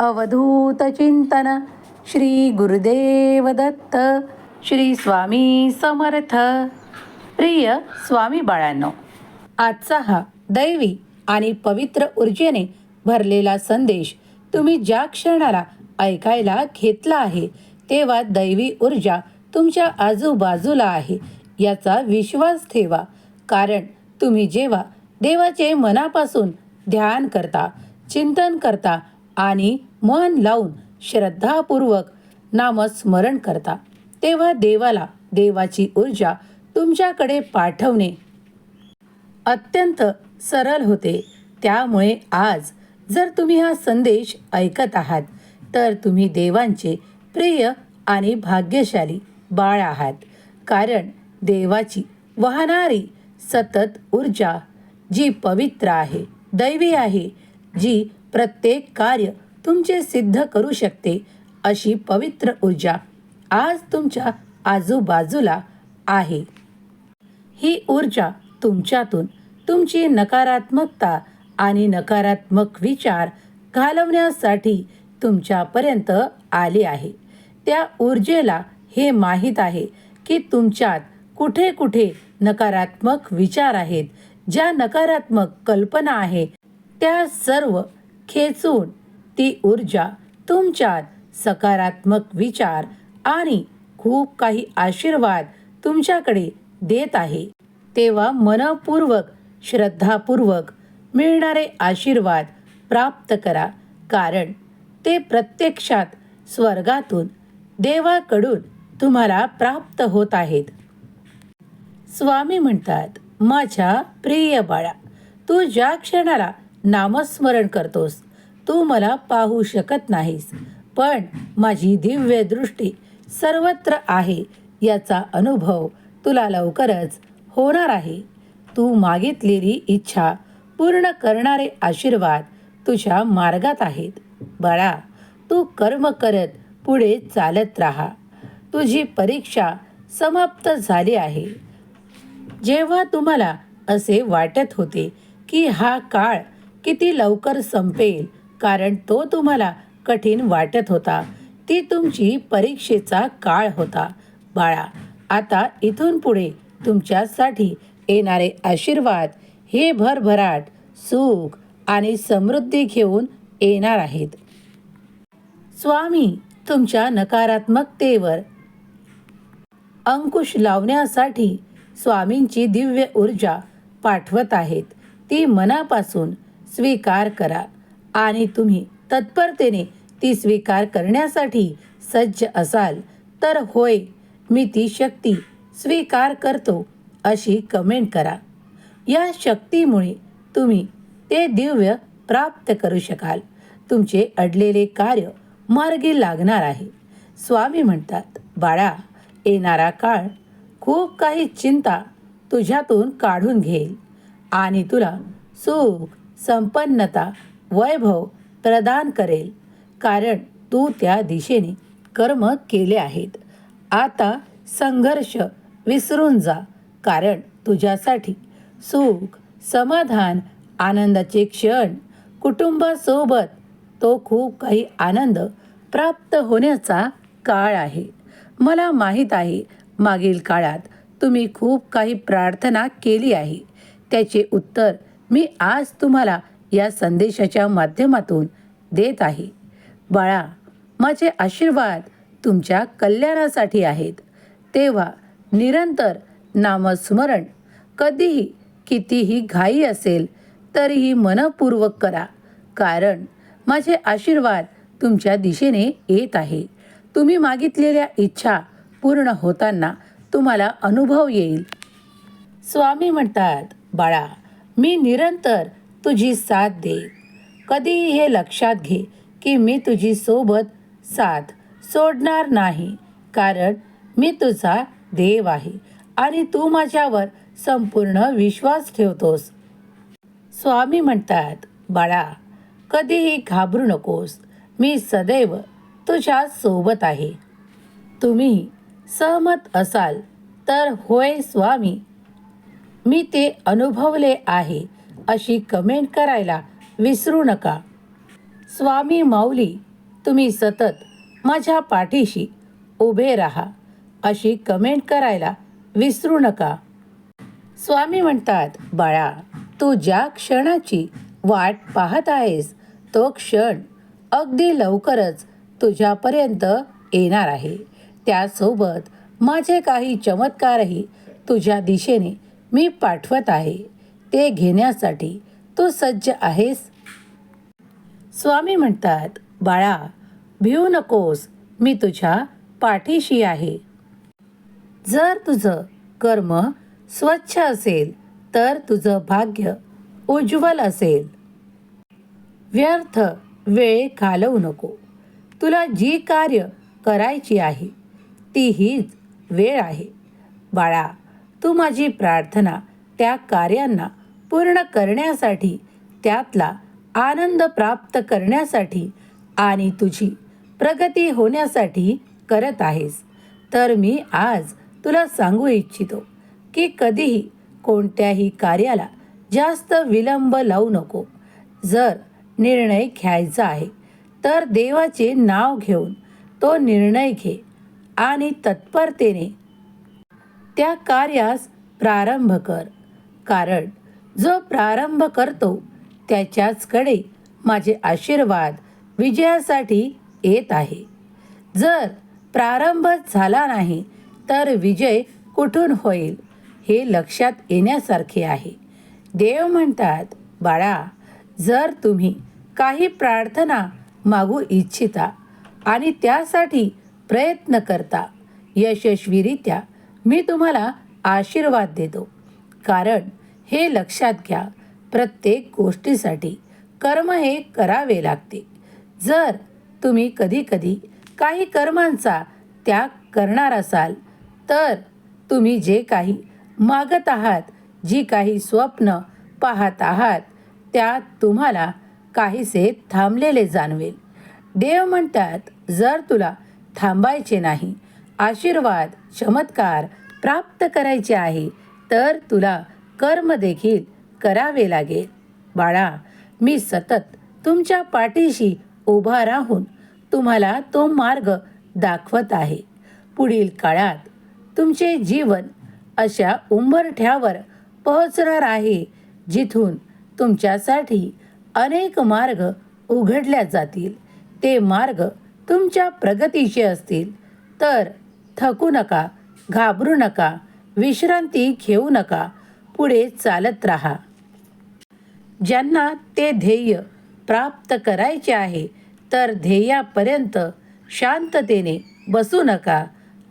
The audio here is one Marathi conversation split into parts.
अवधूत चिंतन। श्री गुरुदेव दत्त श्री स्वामी समर्थ। प्रिय स्वामी बाळांनो आजचा हा दैवी आणि पवित्र ऊर्जेने भरलेला संदेश तुम्ही ज्या क्षणाला ऐकायला घेतला आहे तेव्हा दैवी ऊर्जा तुमच्या आजूबाजूला आहे याचा विश्वास ठेवा. कारण तुम्ही जेव्हा देवाचे मनापासून ध्यान करता चिंतन करता आणि मन लावून श्रद्धापूर्वक नामस्मरण करता. तेव्हा देवाला देवाची ऊर्जा तुमच्याकडे पाठवणे अत्यंत सरळ होते. त्यामुळे आज जर तुम्ही हा संदेश ऐकत आहात तर तुम्ही देवांचे प्रिय आणि भाग्यशाली बाळ आहात. कारण देवाची वाहणारी सतत ऊर्जा जी पवित्र आहे दैवी आहे जी प्रत्येक कार्य तुमचे सिद्ध करू शकते अशी पवित्र ऊर्जा आज तुमच्या आजूबाजूला आहे. ही ऊर्जा तुमच्यातून तुमची नकारात्मकता आणि नकारात्मक विचार घालवण्यासाठी तुमच्यापर्यंत आली आहे. त्या ऊर्जेला हे माहीत आहे की तुमच्यात कुठे कुठे नकारात्मक विचार आहेत. ज्या नकारात्मक कल्पना आहेत त्या सर्व खेचून ती ऊर्जा तुमच्यात सकारात्मक विचार आणि खूप काही आशीर्वाद तुमच्याकडे देत आहे. तेव्हा मनपूर्वक श्रद्धापूर्वक मिळणारे आशीर्वाद प्राप्त करा कारण ते प्रत्यक्षात स्वर्गातून देवाकडून तुम्हाला प्राप्त होत आहेत. स्वामी म्हणतात माझ्या प्रिय बाळा तू ज्या क्षणाला नामस्मरण करतोस तू मला पाहू शकत नाहीस. पण माझी दिव्य दृष्टी सर्वत्र आहे याचा अनुभव तुला लवकरच होणार आहे. तू मागितलेली इच्छा पूर्ण करणारे आशीर्वाद तुझ्या मार्गात आहेत. बाळा तू कर्म करत पुढे चालत राहा. तुझी परीक्षा समाप्त झाली आहे. जेव्हा तुम्हाला असे वाटत होते की हा काळ किती लवकर संपेल कारण तो तुम्हाला कठीण वाटत होता. ती तुमची परीक्षेचा काळ होता. बाळा आता इथून पुढे तुमच्यासाठी येणारे आशीर्वाद हे भरभराट सुख आणि समृद्धी घेऊन येणार आहेत. स्वामी तुमच्या नकारात्मकतेवर अंकुश लावण्यासाठी स्वामींची दिव्य ऊर्जा पाठवत आहेत. ती मनापासून स्वीकार करा. आणि तुम्ही तत्परतेने ती स्वीकार करण्यासाठी सज्ज असाल तर होय मी ती शक्ती स्वीकार करतो अशी कमेंट करा. या शक्तीमुळे तुम्ही ते दिव्य प्राप्त करू शकाल. तुमचे अडलेले कार्य मार्गी लागणार आहे. स्वामी म्हणतात बाळा येणारा काळ खूप काही चिंता तुझ्यातून काढून घेईल आणि तुला सुख संपन्नता वैभव प्रदान करेल. कारण तू त्या दिशेने कर्म केले आहेत. आता संघर्ष विसरून जा. कारण तुझ्यासाठी सुख समाधान आनंदाचे क्षण कुटुंबासोबत तो खूप काही आनंद प्राप्त होण्याचा काळ आहे. मला माहीत आहे मागील काळात तुम्ही खूप काही प्रार्थना केली आहे. त्याचे उत्तर मी आज तुम्हाला या संदेशाच्या माध्यमातून देत आहे. बाळा माझे आशीर्वाद तुमच्या कल्याणासाठी आहेत. तेव्हा निरंतर नामस्मरण. कधीही कितीही घाई असेल तरीही मनपूर्वक करा. कारण माझे आशीर्वाद तुमच्या दिशेने येत आहे. तुम्ही मागितलेल्या इच्छा पूर्ण होताना तुम्हाला अनुभव येईल. स्वामी म्हणतात बाळा मी निरंतर तुझी साथ दे. कधीही हे लक्षात घे की मी तुझी सोबत साथ सोडणार नाही. कारण मी तुझा देव आहे आणि तू माझ्यावर संपूर्ण विश्वास ठेवतोस. स्वामी म्हणतात बाळा कधीही घाबरू नकोस. मी सदैव तुझ्या सोबत आहे. तुम्ही सहमत असाल तर होय स्वामी. मी ते अनुभवले आहे. अशी कमेंट करायला विसरू नका. स्वामी माऊली तुम्ही सतत माझ्या पाठीशी उभे राहा अशी कमेंट करायला विसरू नका. स्वामी म्हणतात बाळा तू ज्या क्षणाची वाट पाहत आहेस तो क्षण अगदी लवकरच तुझ्यापर्यंत येणार आहे. त्यासोबत माझे काही चमत्कारही तुझ्या दिशेने मी पाठवत आहे. ते घेण्यासाठी तू सज्ज आहेस? स्वामी म्हणतात बाळा भिवू नकोस मी तुझ्या पाठीशी आहे. जर तुझं कर्म स्वच्छ असेल तर तुझं भाग्य उज्ज्वल असेल. व्यर्थ वेळ घालवू नको. तुला जी कार्य करायची आहे ती हीच वेळ आहे. बाळा तू माझी प्रार्थना त्या कार्यांना पूर्ण करण्यासाठी त्यातला आनंद प्राप्त करण्यासाठी आणि तुझी प्रगती होण्यासाठी करत आहेस. तर मी आज तुला सांगू इच्छितो की कधीही कोणत्याही कार्याला जास्त विलंब लावू नको. जर निर्णय घ्यायचा आहे तर देवाचे नाव घेऊन तो निर्णय घे आणि तत्परतेने त्या कार्यास प्रारंभ कर. कारण जो प्रारंभ करतो त्याच्याचकडे माझे आशीर्वाद विजयासाठी येत आहे. जर प्रारंभ झाला नाही तर विजय कुठून होईल हे लक्षात येण्यासारखे आहे. देव म्हणतात बाळा जर तुम्ही काही प्रार्थना मागू इच्छिता आणि त्यासाठी प्रयत्न करता यशस्वीरित्या मी तुम्हाला आशीर्वाद देतो. कारण हे लक्षात घ्या. प्रत्येक गोष्टीसाठी कर्म हे करावे लागते. जर तुम्ही कधीकधी काही कर्मांचा त्याग करणार असाल तर तुम्ही जे काही मागत आहात जी काही स्वप्न पाहत आहात त्या तुम्हाला काहीसे थांबलेले जाणवेल. देव म्हणतात जर तुला थांबायचे नाही आशीर्वाद चमत्कार प्राप्त करायचे आहे तर तुला कर्म देखील करावे लागेल. बाळा मी सतत तुमच्या पाठीशी उभा राहून तुम्हाला तो मार्ग दाखवत आहे. पुढील काळात तुमचे जीवन अशा उंबरठ्यावर पोहोचणार आहे जिथून तुमच्यासाठी अनेक मार्ग उघडल्या जातील. ते मार्ग तुमच्या प्रगतीचे असतील. तर थकू नका घाबरू नका विश्रांती घेऊ नका पुढे चालत राहा. ज्यांना ते ध्येय प्राप्त करायचे आहे तर ध्येयापर्यंत शांततेने बसू नका.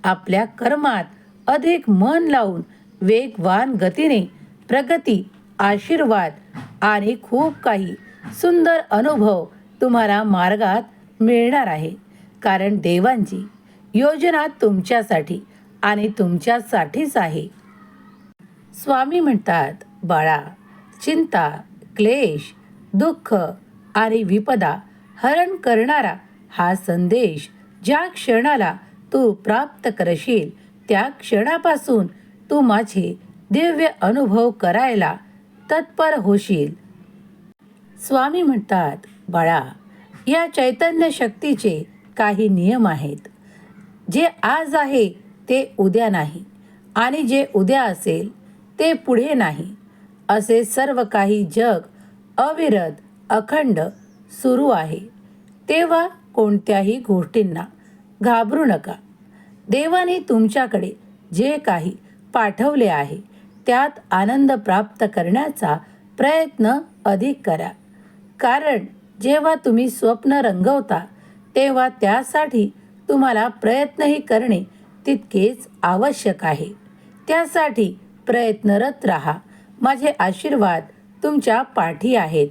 आपल्या कर्मात अधिक मन लावून वेगवान गतीने प्रगती आशीर्वाद आणि खूप काही सुंदर अनुभव तुम्हाला मार्गात मिळणार आहे. कारण देवांची योजना तुमच्यासाठी आणि तुमच्यासाठीच आहे. स्वामी म्हणतात बाळा चिंता क्लेश दुःख आणि विपदा हरण करणारा हा संदेश ज्या क्षणाला तू प्राप्त करशील त्या क्षणापासून तू माझे दिव्य अनुभव करायला तत्पर होशील. स्वामी म्हणतात बाळा या चैतन्य शक्तीचे काही नियम आहेत. जे आज आहे ते उद्या नाही. आणि जे उद्या असेल ते पुढे नाही. असे सर्व काही जग अविरत अखंड सुरू आहे. तेव्हा कोणत्याही गोष्टींना घाबरू नका. देवाने तुमच्याकडे जे काही पाठवले आहे त्यात आनंद प्राप्त करण्याचा प्रयत्न अधिक करा. कारण जेव्हा तुम्ही स्वप्न रंगवता तेव्हा त्यासाठी तुम्हाला प्रयत्नही करणे तितकेच आवश्यक आहे. त्यासाठी प्रयत्नरत राहा. माझे आशीर्वाद तुमच्या पाठी आहेत.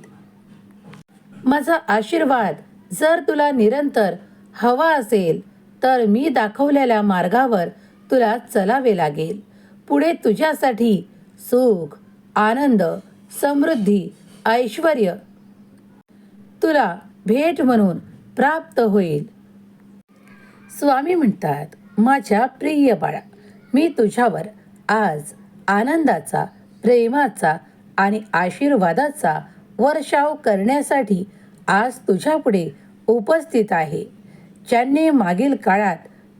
माझा आशीर्वाद जर तुला निरंतर हवा असेल तर मी दाखवलेल्या मार्गावर तुला चलावे लागेल. पुढे तुझ्यासाठी सुख आनंद समृद्धी ऐश्वर तुला भेट म्हणून प्राप्त होईल. स्वामी म्हणतात माझ्या प्रिय बाळा मी तुझ्यावर आज आनंदाचा प्रेमाचा आणि आशीर्वादाचा वर्षाव करण्यासाठी आज तुझ्यापुढे उपस्थित आहे. ज्यांनी मागील काळात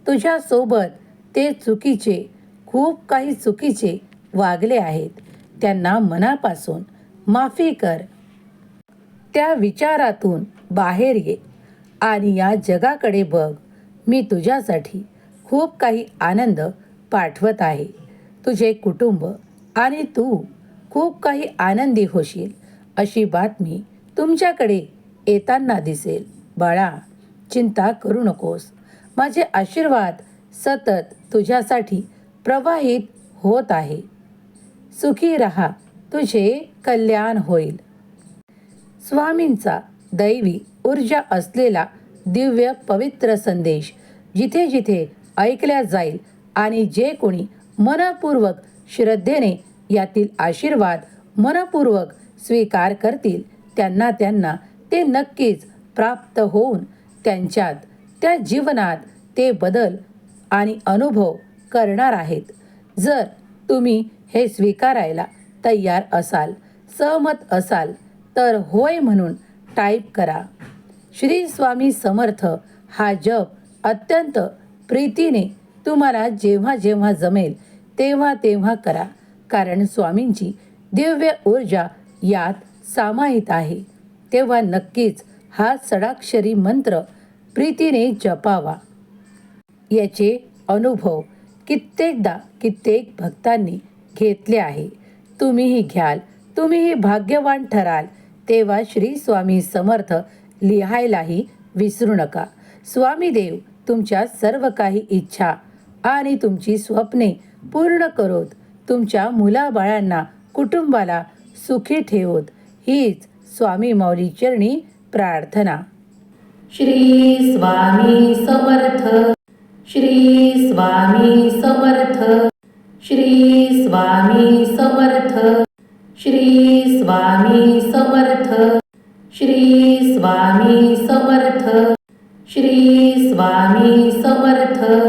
तुझ्यासोबत ते चुकीचे खूप काही चुकीचे वागले आहेत त्यांना मनापासून माफी कर. त्या विचारातून बाहेर ये आणि या जगाकडे बघ. मी तुझ्यासाठी खूप काही आनंद पाठवत आहे. तुझे कुटुंब आणि तू खूप काही आनंदी होशील अशी बातमी तुमच्याकडे येताना दिसेल. बाळा चिंता करू नकोस. माझे आशीर्वाद सतत तुझ्यासाठी प्रवाहित होत आहे. सुखी रहा. तुझे कल्याण होईल. स्वामींचा दैवी ऊर्जा असलेला दिव्य पवित्र संदेश जिथे जिथे ऐकल्या जाईल आणि जे कोणी मनपूर्वक श्रद्धेने यातील आशीर्वाद मनपूर्वक स्वीकार करतील. त्यांना त्यांना ते नक्कीच प्राप्त होऊन त्यांच्यात त्या जीवनात ते बदल आणि अनुभव करणार आहेत. जर तुम्ही हे स्वीकारायला तयार असाल सहमत असाल तर होय म्हणून टाईप करा. श्री स्वामी समर्थ हा जप अत्यंत प्रीतीने तुम्हाला जेव्हा जेव्हा जमेल तेव्हा तेव्हा करा. कारण स्वामींची दिव्य ऊर्जा यात सामायित आहे. तेव्हा नक्कीच हा सडाक्षरी मंत्र प्रीतीने जपावा. याचे अनुभव कित्येकदा कित्येक भक्तांनी घेतले आहे. तुम्हीही घ्याल तुम्हीही भाग्यवान ठराल तेव्हा श्री स्वामी समर्थ लिहायलाही विसरू नका. स्वामी देव तुमच्या सर्व काही इच्छा आणि तुमची स्वप्ने पूर्ण करोत. तुमच्या मुलाबाळांना कुटुंबाला सुखी ठेवत. हीच स्वामी माऊली चरणी प्रार्थना. श्री स्वामी समर्थ. श्री स्वामी समर्थ. श्री स्वामी समर्थ. श्री स्वामी समर्थ. श्री स्वामी समर्थ. श्री स्वामी समर्थ.